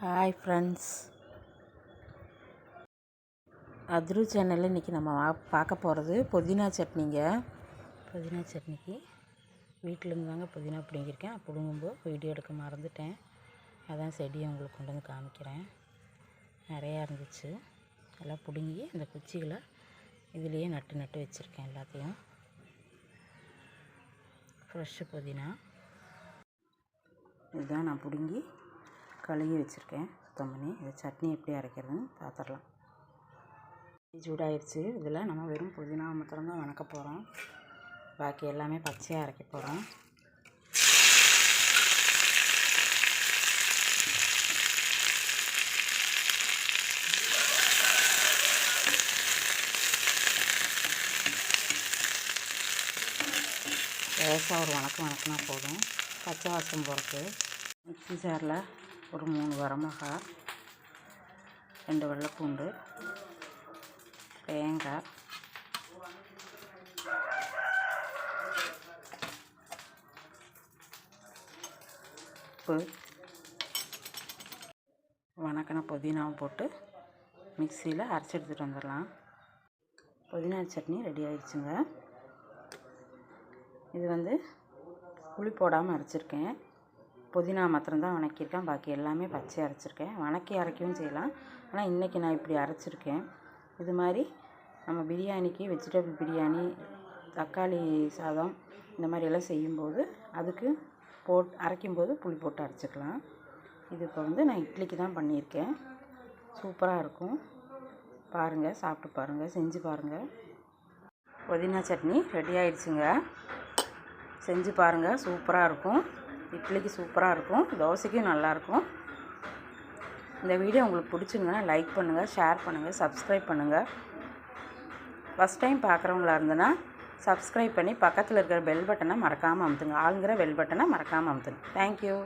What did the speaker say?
Hi friends அத்ரு சேனலில் இன்றைக்கி நம்ம வா- பார்க்க போகிறது புதினா சட்னிங்க. புதினா சட்னிக்கு வீட்டிலேருந்து தாங்க புதினா பிடுங்கியிருக்கேன். பிடுங்கும்போது வீடியோ எடுக்க மறந்துட்டேன். அதான் செடியை உங்களுக்கு கொண்டு வந்து காமிக்கிறேன். நிறையா இருந்துச்சு. எல்லாம் பிடுங்கி அந்த குச்சிகளை இதுலேயே நட்டு நட்டு வச்சுருக்கேன் எல்லாத்தையும். ஃப்ரெஷ்ஷு புதினா. இதுதான் நான் பிடுங்கி கழுவி வச்சுருக்கேன். சுத்தம் பண்ணி இதை சட்னி எப்படி அரைக்கிறதுன்னு பார்த்துடலாம். சூடாயிடுச்சு இதில் நம்ம வெறும் புதினா மாத்திரம்தான் வணக்க போகிறோம். பாக்கி எல்லாமே பச்சையாக அரைக்க போகிறோம். லேசாக ஒரு வணக்கம் வணக்கினா போதும். பச்சை வாசம் போகிறதுக்கு. மிக்சி ஜாரில் ஒரு மூணு வரமிளகா ரெண்டு வெள்ளைப்பூண்டு தேங்காய் உப்பு வணக்கின புதினாவும் போட்டு மிக்சியில் அரைச்சி எடுத்துகிட்டு வந்துடலாம். புதினா சட்னி ரெடி ஆயிடுச்சுங்க. இது வந்து புளி போடாமல் அரைச்சிருக்கேன். புதினா மாத்திரம்தான் வணக்கியிருக்கேன். பாக்கி எல்லாமே பச்சை அரைச்சிருக்கேன். வணக்கி அரைக்கவும் செய்யலாம். ஆனால் இன்றைக்கி நான் இப்படி அரைச்சிருக்கேன். இது மாதிரி நம்ம பிரியாணிக்கு வெஜிடபிள் பிரியாணி தக்காளி சாதம் இந்த மாதிரி எல்லாம் செய்யும்போது அதுக்கு போட் அரைக்கும்போது புளி போட்டு அரைச்சிக்கலாம். இது இப்போ வந்து நான் இட்லிக்கு தான் பண்ணியிருக்கேன். சூப்பராக இருக்கும். பாருங்கள் சாப்பிட்டு பாருங்கள் செஞ்சு பாருங்கள் புதினா சட்னி ரெடி ஆயிடுச்சுங்க. செஞ்சு பாருங்கள் சூப்பராக இருக்கும். இட்லிக்கு சூப்பராக இருக்கும் தோசைக்கும் நல்லாயிருக்கும். இந்த வீடியோ உங்களுக்கு பிடிச்சிருந்தனா லைக் பண்ணுங்கள் ஷேர் பண்ணுங்கள் சப்ஸ்கிரைப் பண்ணுங்கள் ஃபஸ்ட் டைம் பார்க்குறவங்களா இருந்ததுன்னா சப்ஸ்கிரைப் பண்ணி பக்கத்தில் இருக்கிற பெல் பட்டனை மறக்காமல் அமுத்துங்க. ஆளுங்கிற பெல் பட்டனை மறக்காமல் அமுத்துங்க. தேங்க்யூ